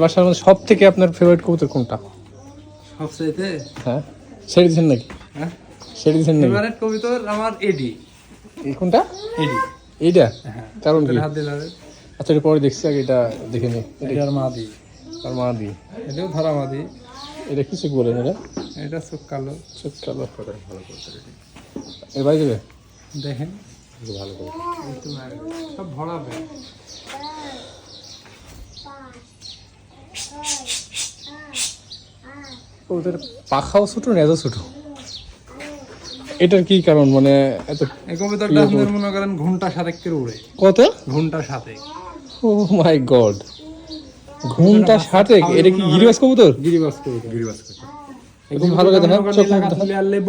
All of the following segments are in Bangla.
বাসার মধ্যে সব থেকে আপনার ফেভারিট কবুতর কোনটা? সবচাইতে? হ্যাঁ। ছেড়ে দিচ্ছেন নাকি? হ্যাঁ। ছেড়ে দিচ্ছেন নাকি? ফেভারিট কবিতর আমার এডি এই কোনটা? এডি এইটা? হ্যাঁ। কারণ কি হাত দিলাম। আচ্ছা এটা পরে দেখছি আগে এটা দেখে নি এটা এটার মাদি। আর মা দি এটাও ধরা মাদি। এটা কি চোখ বলেন এটা? এটা চোখ কালো। চোখ কালো। ভালো এর বাড়ি দেবে দেখেন। ভালো করে সব ভরা ওদের পাখাও ছোট না ছোট। এটার কি কারণ? মানে এত কবিতাটা আপনার মনে করেন ঘণ্টা সাতেকের উড়ে কত? ঘণ্টা সাতেক ও মাই গড। ঘুমটা ষাটে এটা কি গিরিবাস কবুতর? গিরিবাস কবিতা গিরিবাস একদম ভালো কথা হ্যাঁ? চোখ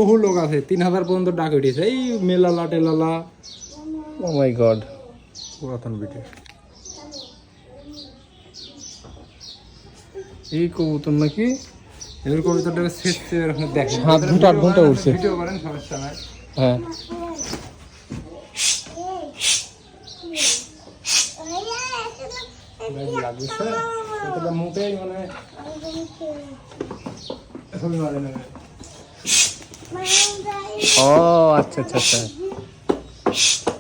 বহু লোক আছে তিন হাজার পর্যন্ত ডাক উঠেছে এই মেলালা টেলালা ও মাই গড। পুরাতন বিটে এই কবুতর নাকি এদের কবিতাটাকে শেষ এরকম দেখেন। সাত ঘণ্টা আট ঘণ্টা উঠছে। ভিডিও করেন সমস্যা নাই হ্যাঁ। লাগছে মানে ছবি মারে নেবে। ও আচ্ছা আচ্ছা আচ্ছা।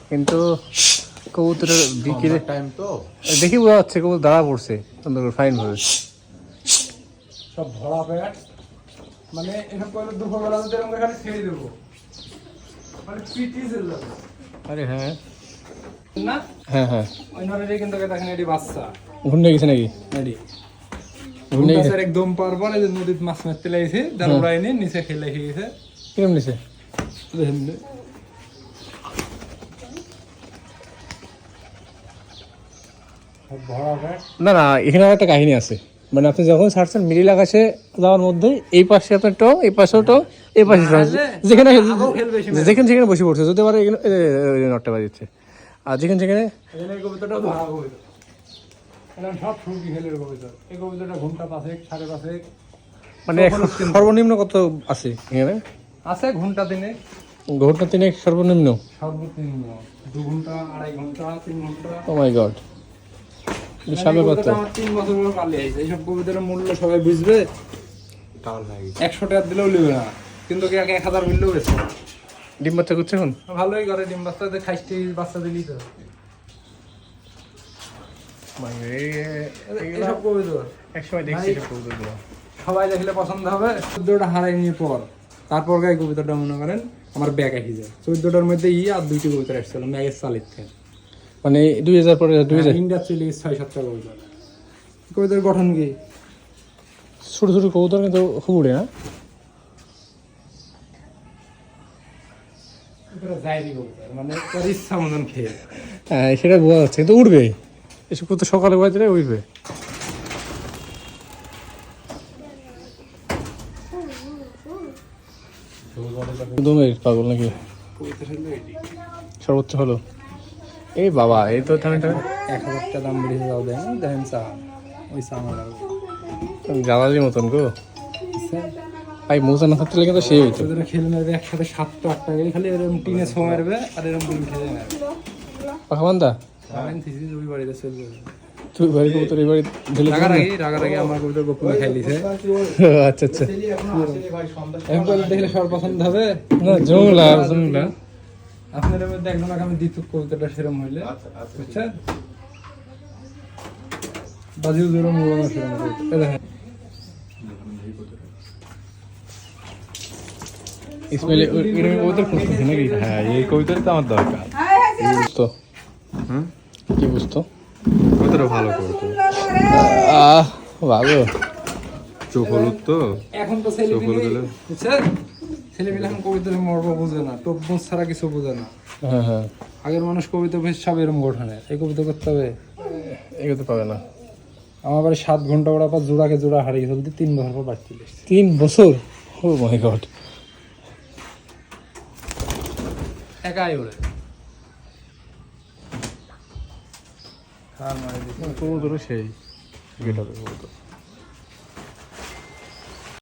কিন্তু কবুতরের বিক্রি টাইম তো। দেখি বোঝা যাচ্ছে কবুতর দাঁড়া পড়ছে। সুন্দর করে ফাইন ভাবে। সব ভরা প্যাট মানে এসব করে দুপুরবেলা তো এরকম খালি ছেড়ে দেবো। মানে পিটি আরে হ্যাঁ। না? হ্যাঁ হ্যাঁ। ওই কিন্তু দেখেন এটি বাচ্চা। ঘুরনে গেছে নাকি? এটি। ঘুরনে গেছে। একদম পারব না যে নদীতে মাছ মারতে লাগছে যার উড়াই নিয়ে নিচে খেলে খেয়েছে কিরম নিছে দেখেন। নে। না এখানে একটা কাহিনী আছে। মানে আপনি যখন ছাড়ছেন মিডিল আকাশে যাওয়ার মধ্যে এই পাশে আপনার টং এই পাশেও টং এই পাশে যেখানে যেখানে যেখানে বসে পড়ছে যদি আবার এখানে নটটা বাজিচ্ছে আর যেখানে সব খেলে এই সাড়ে পাঁচেক মানে সর্বনিম্ন কত আছে এখানে? আছে ঘণ্টা দিনে। ঘণ্টা তিনে সর্বনিম্ন? সর্বনিম্ন। দু ঘণ্টা আড়াই ঘণ্টা তিন ঘণ্টা ও মাই গড আমার এইসব কবিতার মূল্য সবাই বুঝবে। একশো টাকা দিলেও নেবে না। কিন্তু কি এক এক হাজার মিললেও বেশি ডিম বাচ্চা করছে এখন? ভালোই করে ডিম বাচ্চাদের খাইস্টি বাচ্চা দিলি তো। এইসব কবিতা এক দেখছি এটা কবুতরগুলো। সবাই দেখলে পছন্দ হবে। চোদ্দটা হারাই নিয়ে পর। তারপর গায়ে কবিতাটা মনে করেন আমার ব্যাগ আসি যায়। চোদ্দটার মধ্যে ই আর দুইটি কবিতা আসছিল ম্যাগের চালিত থেকে। মানে দুই হাজার পরে দুই হাজার। ইন্ডিয়া চলে ছয় সাতটা কবিতার গঠন কি? ছোট ছোট কবুতর কিন্তু খুব উড়ে না। মানে হ্যাঁ সেটা বোঝা যাচ্ছে কিন্তু উঠবে এসব কত সকালে বাজলে উঠবে পাগল নাকি? সর্বোচ্চ হলো। এই বাবা এই তো তাহলে এটা এক হাজার টাকা দাম বেড়ে যাও দেন দেখেন চা ওই চা আমার জ্বালালির মতন গো। ভাই মৌসা না থাকতে কিন্তু সেই হইতো। ওদের খেলে নেবে একসাথে সাতটা আটটা গেলে খালি এরকম টিনে ছো মারবে আর এরকম ডিম খেলে নেবে। পাখা বান্ধা আমি থিসিস ওই বাড়িতে চলে যাবে। তুই বাড়ি কবুতর এই বাড়ি ঢেলে রাগারাগি রাগারাগি আমার কবিতা গোপনে খাই আচ্ছা আচ্ছা। দেখলে সবার পছন্দ হবে। না জমলা জমলা আপনাদের মধ্যে একজন আগামী দ্বিতীয় কবিতাটা সেরম হইলে। বুঝছেন? সেরম কবিতা। এই দেখেন। ইসমাইল এরকম কবুতর খুঁজতেছি নাকি? হ্যাঁ এই কবিতাটা তো আমার দরকার। কি বুঝতো? হুম? কি বুঝতো? কবিতাটা ভালো করতো আহ ভালো চোখ হলুদ তো? এখন তো চোখ হলুদ বুঝছেন? ছেলে মিলে এখন কবিতার মর্ম বোঝে না টোপ বোঝ ছাড়া কিছু বোঝে না। হ্যাঁ হ্যাঁ। আগের মানুষ কবিতা বেশ সব এরম গঠনে এই কবিতা করতে হবে। এগোতে পাবে না। আমার বাড়ি সাত ঘণ্টা ওরা পর জোড়াকে জোড়া হারিয়ে ফেলতে তিন বছর পর বাড়ি তিন বছর? Oh my God. একাই ওরে। আর মানে সেই। গেট হবে